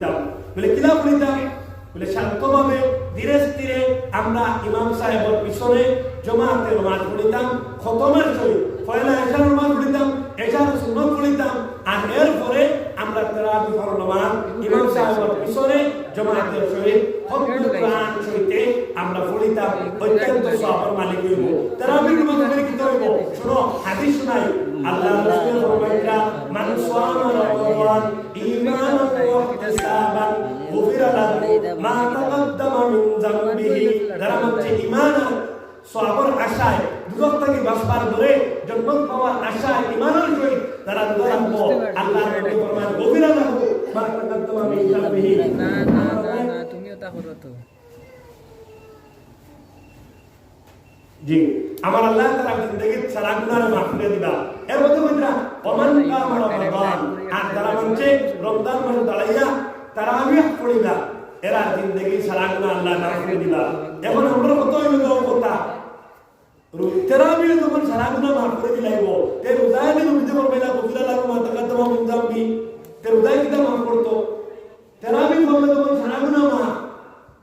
বলে কিলা বলিতাম বলে, শান্তভাবে, ধীরে স্থিরে আমরা ইমাম সাহেবের পিছনে জমাতে নমাজ পড়িতাম, খতমের সহিত পয়লা এশার নমাজ পড়িতাম, এশার সুন্নত পড়িতাম, আর এরপরে আমরা তেরাবি নমাজ ইমাম সাহেবের পিছনে জমাতের সহিত কোরআন সহিতে আমরা পড়িতাম, অত্যন্ত সওয়াবের মালিক হইব। তেরাবি নমাজ ইহতিসাবান। গুফিরা লাহু মা তাকাদ্দামা মিন যামবিহি যারা হচ্ছে ঈমান আর সওয়াবের আশায় দুজক থেকে বাঁচবার ধরে জন্মত পাওয়ার আশায় ঈমানের সহিত তারা দুজক রাখব আল্লাহ নবী ফরমান গুফিরা লাহু মা তাকাদ্দামা মিন যামবিহি না না না না তুমিও তা করো তো। জি আমার আল্লাহ তাআলা জিন্দেগি সারা গুনাহ মাফ করে দিবা। এর মধ্যে বন্ধুরা ওমান কাম রমাদান আর তারা বলছে, রমজান মাসে দাঁড়াইয়া তারাবিহ পড়িবা এরা জিন্দগি সারা গুনাহ আল্লাহ মাফ করে দিবা। এখন আমরা কত হইল কথা তেরাবিহ যখন সারা গুণা মাফ করে দিলাইব তে রোজায় তুমি পারবে না কবিরা লাগু মাতা তাকাদ্দামা মিন যামবি তে রোজায় কিতা মাফ করতো তেরাবিহ বললে যখন সারা গুনাহ মাফ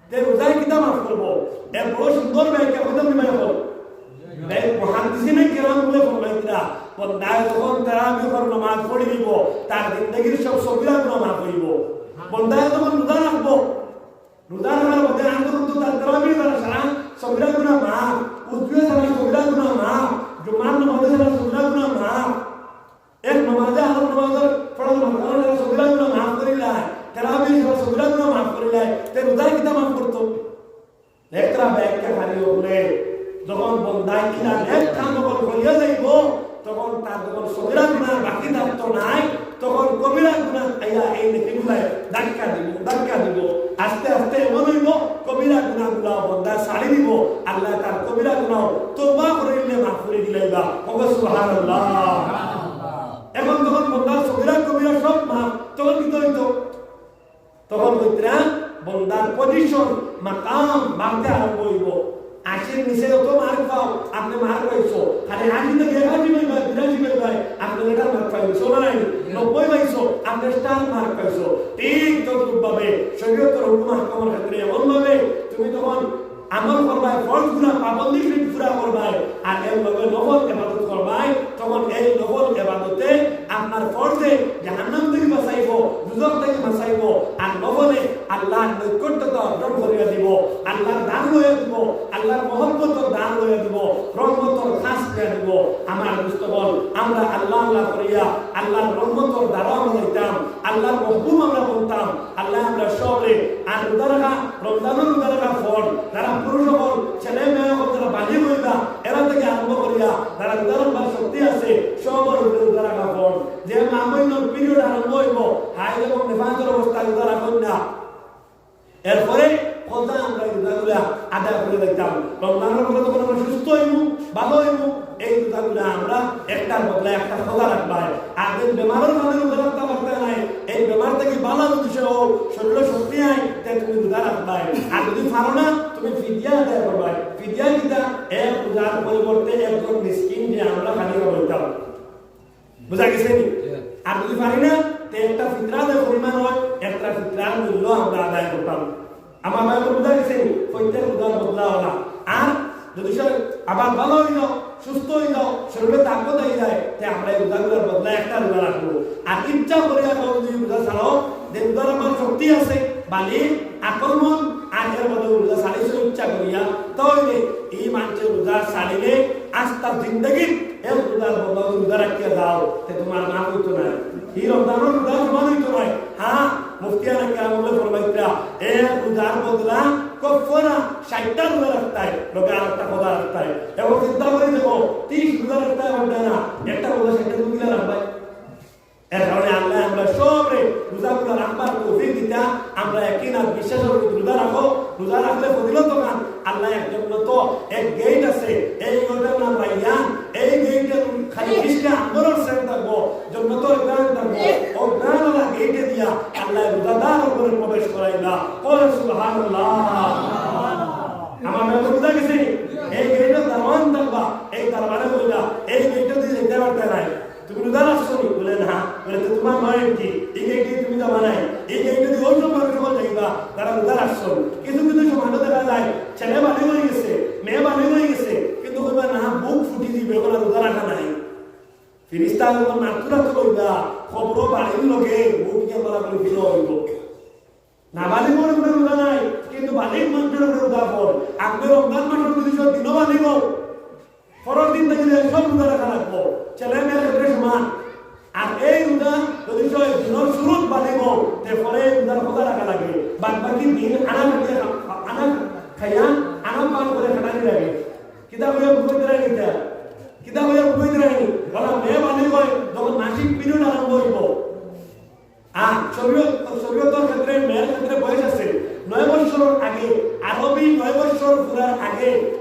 তে রোজায় কিতা মাফ করব এর বড় সুন্দর ব্যাখ্যা হইতাম নি ভাই এই মহাদিসিনে কেরাম বলে ফরমাইতরা বন্দায় যখন তারাবি কর নামাজ পড়ি দিব তার জিন্দগির সব সবিরা গুনাহ মাফ হইব বন্দায় যখন রোজা রাখব রোজা তো তার তারাবি দ্বারা সারা, সবিরা গুনাহ মাফ উদ্রে সারা, সবিরা গুনাহ মাফ জুমার নামাজে সারা, সবিরা গুনাহ মাফ এক নামাজে আলো নামাজের ফড়ল মাফ সবিরা গুনাহ মাফ করিলাই তারাবি সারা, সবিরা গুনাহ মাফ করিলাই তে রোজা কিতা মাফ করতো। লেখরা ব্যাখ্যা খালি হলে, যখন বন্দায় কিনা লেখ খান যখন করিয়া যাইব, তখন তার যখন সবিরা গুণা বাকি থাকতো নাই তখন কবিরা গুণা আইয়া এই নেকিগুলায় ধাক্কা দিব ধাক্কা দিব। আস্তে আস্তে এমন হইব কবিরা গুণা গুলা বন্দা ছাড়ি দিব। আল্লাহ তার কবিরা গুণাও তোবা করে দিলে মাফ করে দিলাইবা ওগো সুবহানাল্লাহ। এখন যখন বন্দার সবিরা কবিরা সব মাফ। তখন কি হইতো তখন হইতরা বন্দার পজিশন মাকাম বাড়তে আরম্ভ হইব। আশির নিচে যত মার্ক পাও আপনি মার্ক পাইছো। খালি আশি থেকে একাশি পাই ভাই বিরাশি ভাই আপনি লেটার মার্ক পাইছো না নাই? নব্বই পাইছো, আপনি স্টার মার্ক পাইছো। ঠিক তদ্রুপ ভাবে শরীয়তের হুকুম হাকমের ক্ষেত্রে এমন ভাবে তুমি তখন আমল করবাই, ফরজগুলা পাবন্দি পুরা করবাই, আর এর লগে নফল ইবাদত করবাই, তখন এই নফল ইবাদতে আপনার ফরজে জাহান্নাম থেকে বাঁচাইব, দুজক থেকে বাঁচাইব, আর নফলে আল্লাহর নৈকট্যতা অর্জন করিয়া দিব। আল্লাহর দান লইয়া দিব আল্লাহর মহব্বতর দান লইয়া দিব রহমতর খাস দিয়া দিব আমার মুস্তবল আমরা আল্লাহ আল্লাহ করিয়া আল্লাহর রহমতর দ্বারাও লইতাম আল্লাহর মহবুব আমরা বলতাম আল্লাহ আমরা সবরে আর উদারকা রমজানুর উদারকা ফল যারা পুরুষ হল ছেলে মেয়ে হল যারা বাজি হইবা এরা থেকে আরম্ভ করিয়া যারা উদারকার শক্তি আছে সবর উপরে উদারকা ফল যে মামৈনর পিরিয়ড আরম্ভ হইব হাই এবং নিফাজের অবস্থায় উদারা কন্যা এরপরে কথা আমরা রোজাগুলা আদায় করে দেখতাম রমজানের পরে তখন আমরা সুস্থ হইমু ভালো হইমু এই রোজাগুলা আমরা একটার বদলে একটা খোদা রাখবাই যে বেমারের মানে রোজা রাখতে পারতে নাই। এই বেমার থেকে যদি সে হোক শরীরে শক্তি আই তে তুমি রোজা রাখবাই আর যদি পারো না তুমি ফিদিয়া আদায় করবাই ফিদিয়া কিতা এক রোজার পরিবর্তে একজন মিসকিন যে আমরা খালি বলতাম বুঝা গেছে নি? আর যদি পারি না তে একটা ফিতরাদের পরিমাণ হয় একটা ফিতরার মূল্য আমরা আদায় করতাম আমার ভাই বুঝা গেছে নি? প্রত্যেক উদার বদলা হলা। যদি সে আবার ভালো যাও সুস্থ যাও শরীরে তাকত হয়ে যায়, তে আমরা এই উদারগুলোর বদলা একটা রোজা রাখব। আর ইচ্ছা করে রাখব যদি রোজা ছাড়াও যে উদার আমার শক্তি আছে, বালি, আক্রমণ এর মধ্যে রোজা ছাড়িয়েছে ইচ্ছা করিয়া তাহলে এই মানুষের রোজা ছাড়িলে আজ তার জিন্দগি, এর রোজার বদলা রোজা রাখিয়া যাও। তে তোমার না হইতো না। এই রমজানের রোজা সমান হইতো না। হ্যাঁ মুফতিয়ানা কেরামুল্লাহ ফরমাইতরা এ রোজার বদলা কফরা ষাটটা রোজা রাখতে হয় লোকে আর একটা এবং চিন্তা করে দেখো, তিরিশ রোজা রাখতে হয় না, একটা রোজা ষাটটা রোজা রাখবে এর কারণে আল্লাহ আমরা সবরে রোজাগুলো রাখবার তৌফিক দিতা। আমরা একই না, বিশ্বাস রোজা রাখো। রোজা রাখলে ফজিলত কান আল্লাহ একজন তো এক গেট আছে। এই গেটের নাম রাইয়ান। এই গেটের খালি বিশটা আন্দোলন সেন থাকব, জন্মতর গ্রাম থাকব ও গ্রামওয়ালা গেটে দিয়া আল্লাহ রোজাদার উপরে রোজা বলে বলে ছেলে বাড়ি হয়ে গেছে, মেয়ে বাড়ি হয়ে গেছে, কিন্তু কইবা, না, বুক ফুটি দিবে ওরা উদার রাখা নাই। ফিরিস্তা নাতুরা তো কইবা খবর বাড়ির লগে বুক গিয়ে বলা করে ফিরে হইব না বালিক মনে করে রোজা নাই কিন্তু বালিক মানুষের উপরে রোজা ফল আপনি রমজান মাসের যদি সব দিনও বালিক পরের দিন থেকে সব রোজা রাখা রাখব ছেলে মেয়ের ক্ষেত্রে সমান আর এই রোজা যদি সব দিনের শুরুত বালিক তে পরে এই রোজার রোজা রাখা লাগে বাদ বাকি দিন আনা খাইয়া আনা খাইয়া আনা পান করে খাটানি লাগে কিতাব হইয়া বুঝতে রাখি কিতাব হইয়া বুঝতে রাখি বলা মেয়ে বালিক হয় যখন মাসিক পিরিয়ড আরম্ভ হইব আর শরীয়ত শরীয়তের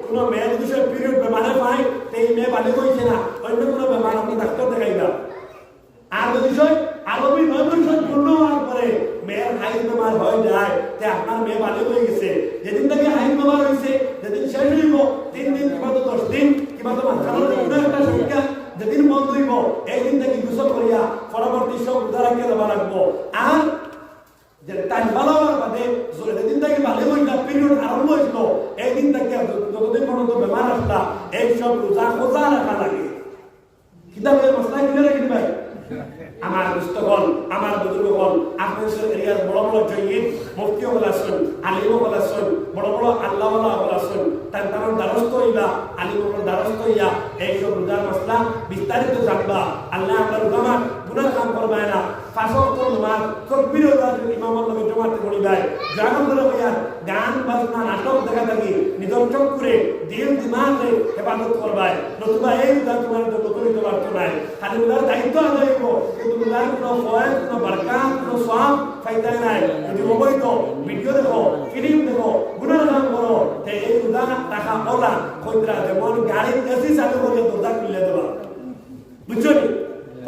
কোন মেয়ের যদি সে পিরিয়ড বেমারে পায় এই মেয়ে বালিক মেয়ে যেদিন থেকে হাইজ বেমার হয়েছে যেদিন শেষ হইব তিন দিন কিংবা তো দশ দিন, কিংবা তো মাঝখানে একটা সংখ্যা যেদিন মন ধুইব এই দিন থেকে গোসল করিয়া পরবর্তী সব উদারাকে দেওয়া লাগবো। আর যে টাইম ভালো হওয়ার বাদে যেদিন থেকে ভালো হইল পিরিয়ড আরম্ভ হইল, এই থেকে যতদিন পর্যন্ত বেমার আসলা, এই সব রোজা খোঁজা রাখা লাগে। কিতাব এই মশলা কিনে রাখি ভাই আমার দুস্থগণ আমার বুজুর্গগণ আপনাদের এরিয়ার বড় বড় জয়ীন মুফতি হল আসুন আলিম হল আসুন বড় বড় আল্লাহ হল আসুন তার কারণ দ্বারস্থ হইবা আলিম হল দ্বারস্থ হইয়া, এইসব রোজার মশলা বিস্তারিত জানবা। আল্লাহ আমরা গুনার কাম করবায় না। ফাঁসক তোমার তকবির ইমাম আল্লাহ জমাতে পড়িবায় জাগন ধরে হইয়ার গান, বাজনা, নাটক দেখা থাকি নিদর্শক করে দিন দিমাগে হেফাজত করবায়। নতুবা এই রোজা তোমার জন্য করিতে পারতো নাই। খালি রোজার দায়িত্ব আদায় কিন্তু রোজার কোনো ফয়েজ, কোনো বারকাত, কোনো সওয়াব ফাইদা নাই। যদি অবৈধ, ভিডিও দেখো, ফিল্ম দেখো গুনার কাম করো, তে এই রোজা টাকা ওলা কইতরা যেমন গাড়ি এসি চালু করিয়ে দরজা খুলে দেবা। বুঝছ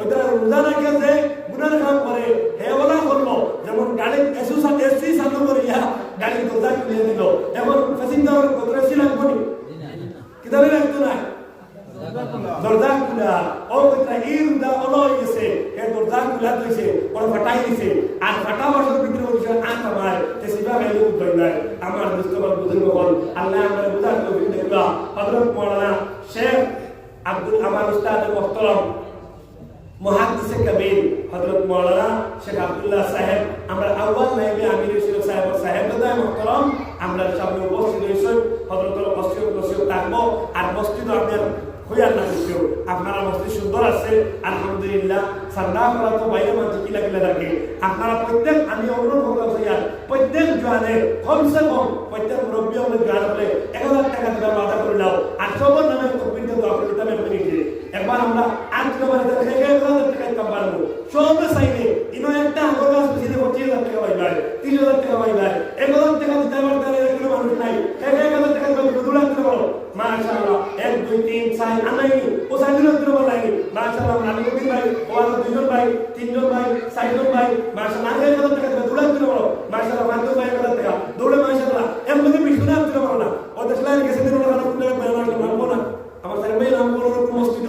নি কইতরা রোজা রাখেছে গুনার কাম করে, হে ওলা করল যেমন গাড়ি এসি এসি চালু করিয়া গাড়ি দরজা খুলে দিল। এখন প্যাসেঞ্জার কতরা ছিলাম কোনি কিদারে রাখতো না দরজা খুলা ও কইতরা এই রোজা ওলা গেছে। হে দরজা খুলা দিয়েছে ওরা ফাটাই দিছে। আর ফাটা বছর ভিতরে বলছে আন আমার তে সিবা গাইলে উঠবে না আমার দুষ্টবার বুঝুন বল আল্লাহ আমার বুঝার তৌফিক দেবা হযরত মাওলানা শেখ আব্দুল আমার উস্তাদ মোহতরম মহাদিসে কবির হযরত মাওলানা শেখ আব্দুল্লাহ সাহেব। আমরা আউয়াল নাইবে আমির ছিল সাহেব সাহেব দাদা মোহতরম। আমরা সামনে উপস্থিত হইছেন হযরতের মসজিদ মসজিদ থাকব আর মসজিদ আপনার হইয়ার না কিছু আপনারা মসজিদ সুন্দর আছে। আলহামদুলিল্লাহ, সান্না করা তো বাইরে মাঝে কিলা কিলা থাকে? আপনারা প্রত্যেক, আমি অনুরোধ করতে হইয়ার প্রত্যেক জোয়ানে কমসে কম প্রত্যেক মুরব্বী আমাদের জোয়ান হলে এক হাজার টাকা দেওয়ার বাধা করে দাও আর সবার নামে তকবির কিন্তু আপনি দিতে আমি নিচে একবার আমরা আট নম্বর থেকে এক হাজার টাকা দিতাম পারব সব সাইডে ইনো একটা আগর গাছ পিছিয়ে পঁচিশ হাজার টাকা পাই ভাই তিরিশ হাজার টাকা পাই ভাই এক হাজার টাকা দিতে পারতে কোনো মানুষ নাই এক এক হাজার টাকা দিতে দু লাখ টাকা বলো মাশাআল্লাহ এক দুই তিন চার আনাইনি ও চার দিনের দিন বলাইনি মাশাআল্লাহ আমি দিন ভাই ও আর দুইজন ভাই তিনজন ভাই চারজন ভাই মাশাআল্লাহ আগে এক হাজার টাকা দিতে দু লাখ দিতে বলো মাশাআল্লাহ পাঁচজন ভাই এক হাজার টাকা দৌড়ে মাশাআল্লাহ এর মধ্যে মিশনে আপনি পারো না ও দেশলাই গেছে দিন ওরা কোন টাকা পায় না মানবো না আমার স্যার ভাই নাম বলো কোন মসজিদ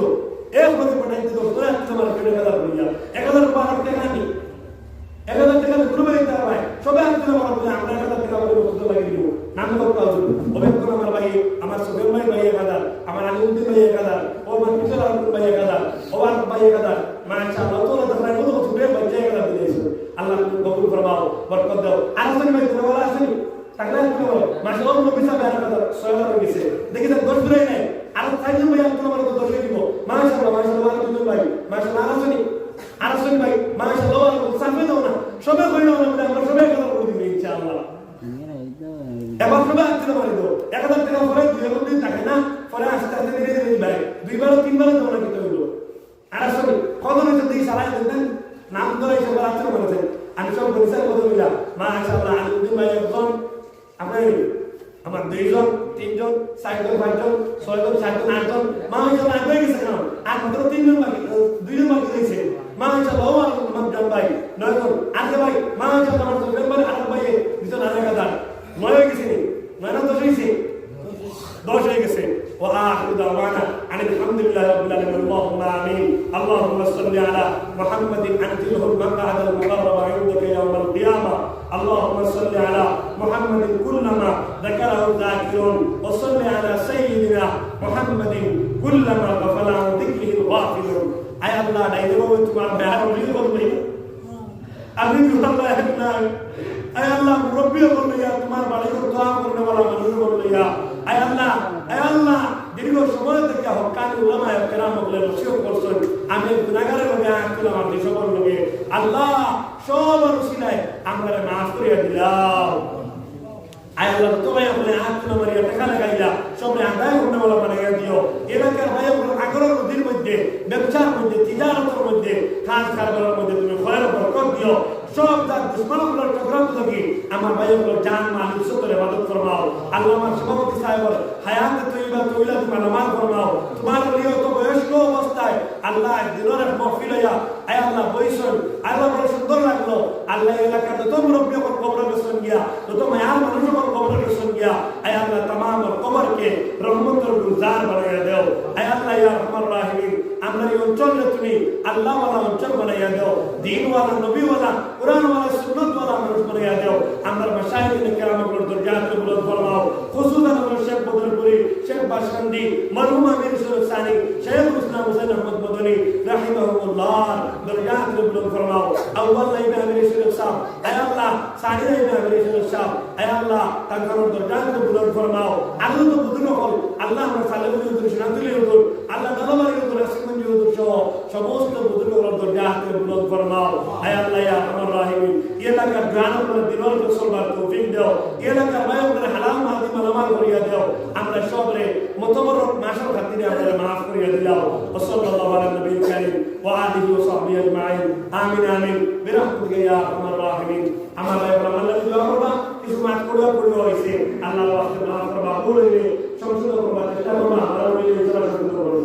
এক মধ্যে পাঠাইতে দশ টাকা তোমার কেটে গেল এক হাজার বারো টাকা নি এক হাজার টাকা গ্রুপে দিতে হবে সবাই আসতে পারব বলে আমরা এক হাজার টাকা বলে বসতে লাগিয়ে দিব নাম করতে হবে অভিজ্ঞ আমার ভাই আমার সুগেন ভাই ভাই এক হাজার আমার আলিউদ্দিন ভাই এক হাজার ও আমার কিশোর আলম ভাই এক হাজার ও আর ভাই এক হাজার মাশা আল্লাহ। তো না তাহলে কত ছুটে বাচ্চা এক হাজার দিয়েছে আল্লাহ। কবুল ফরমাও বরকত দাও আর আসেনি ভাই তুমি বলা আসেনি টাকা কি বলো মাসে অন্য কথা ছয় হাজার হয়ে গেছে দেখি তো দশ দিনই নাই আর চারজন ভাই আপনার আমার দশ দিব মাশা আল্লাহ মাশা আল্লাহ দুজন ভাই আল্লাহ আর আসেনি আর আসেনি ভাই মাশা আল্লাহ সামনে দাও না সবাই কই না আমরা সবাই কথা বলে ইনশাআল্লাহ আসতে পারি তো? এক হাজার টাকা পরে দুই হাজার দিন থাকে না? পরে আস্তে আস্তে ধীরে ধীরে দিবাই দুইবার তিনবার না কিন্তু হইল। আর আসলে কত হয়েছে দুই সারাই দেন নাম ধরে হিসেবে আসতে বলেছেন আমি সব বলছি কত মিলা মা আসাল্লাহ দুই ভাই, একজন। আপনার আমার দুইজন, তিনজন, চারজন, পাঁচজন, ছয়জন, সাতজন, আটজন। মা হিসাবে আগে গেছে কেন? আর মাত্র তিনজন বাকি দুইজন বাকি রয়েছে। মা হিসাবে ও, আমার ভাই নয়জন। আজকে ভাই, মা হিসাবে আমার دعوانا أن الحمد لله رب العالمين اللهم آمين اللهم صل على محمد أنزله المقعد المقرب عندك يوم القيامة اللهم صل على محمد كلما ذكره الذاكرون وصل على سيدنا محمد كلما غفل عن ذكره الغافلون আয় আল্লাহ ডাইরে বাবু তোমার বেহার উলিয়ে বললি আমি আল্লাহ নাই আয় আল্লাহ মুরব্বিও বললিয়া তোমার বাড়ি দোয়া করনে वाला মানুষ বললিয়া সময় থেকে হকানি উলামা কেরাম বলে নসিহত করছেন। আমি গুনাহগারের লগে আকুল আমার দেশবর লগে আল্লাহ সব রসিলায় আমরা মাফ করিয়া দিলাম। আয় আল্লাহ, তোমায় বলে টাকা মধ্যে কাজ কারবারের মধ্যে তুমি খয়ের বরকত দিও। সব দুশ্মনগুলোর চক্রান্ত থেকে আমার ভাইগুলো জান মাল ইজ্জতের ইবাদত ফরমাও। আল্লাহ আমার সভাপতি সাহেবের হায়াত তৈবা তৈলা তোমার নামাজ ফরমাও। তোমার লিও তো বয়স্ক অবস্থায় আল্লাহ দিনের মহফিল হইয়া আয় আল্লাহ বইসন আল্লাহ বড় সুন্দর লাগল। আল্লাহ এলাকার যত মুরব্বী কর কবর গেছেন গিয়া যত মায়ার মানুষ কর কবর গেছেন গিয়া, আয় আল্লাহ তামাম কবরকে রহমতের গুলজার বানাইয়া দেও। আয় আল্লাহ ইয়া রহমান রাহিমিন, আমরা এই অঞ্চলে তুমি আল্লাহ ওয়ালা অঞ্চল বানাইয়া দেও। দিন ওয়ালা নবী ওয়ালা মানুষ বানাইয়া দেও। আমরা মাশাইখিন কেরামগুলো দরজাতগুলো ফরমাও। খুসুসান আমরা শেখ বাসকান্দি মরহুম আমির সুরত সানি শেখ ইসলাম হোসেন আহমদ মদনী রাহিমাহুল্লাহ দরজাতগুলো ফরমাও আউয়াল লাইবে আমির সুরত সাহেব আয় আল্লাহ সানি লাইবে আমির সুরত সাহেব আয় আল্লাহ তাঙ্কার দরজাতগুলো ফরমাও আল্লাহ তো বুঝলো হল আল্লাহ আমরা সালেবুল হুজুর শান্তিল হুজুর আল্লাহ দালাবাড়ি হুজুর আসিমঞ্জি হুজুর সহ সমস্ত বুজুর্গরা দরগাহতে বুলন্দ ফরমাও। হায় আল্লাহ, ইয়া আরহামার রাহিমিন। এলাকা গান দিলর মুসলমান তৌফিক দাও। এলাকা মায়ের করে হালাম মালামাল করিয়া দাও। আমরা সবরে মুতাবারক মাসের খাতিরে আমরা মাফ করিয়া দিলাও সাল্লাল্লাহু আলা নবী কারীম ওয়া আলিহি ওয়া সাহবিহি আজমাইন। আমিন আমিন। বিরহমতিকা ইয়া আরহামার রাহিমিন। আমার আমরা মাল্লা দোয়া করবা, কিছু মাফ করিয়া করিয়া হইছে। আল্লাহ ওয়াক্তে মাফ করবা। বলে সংশোধন করবা, চেষ্টা করবা। আমরা রইলে ইনশাআল্লাহ করব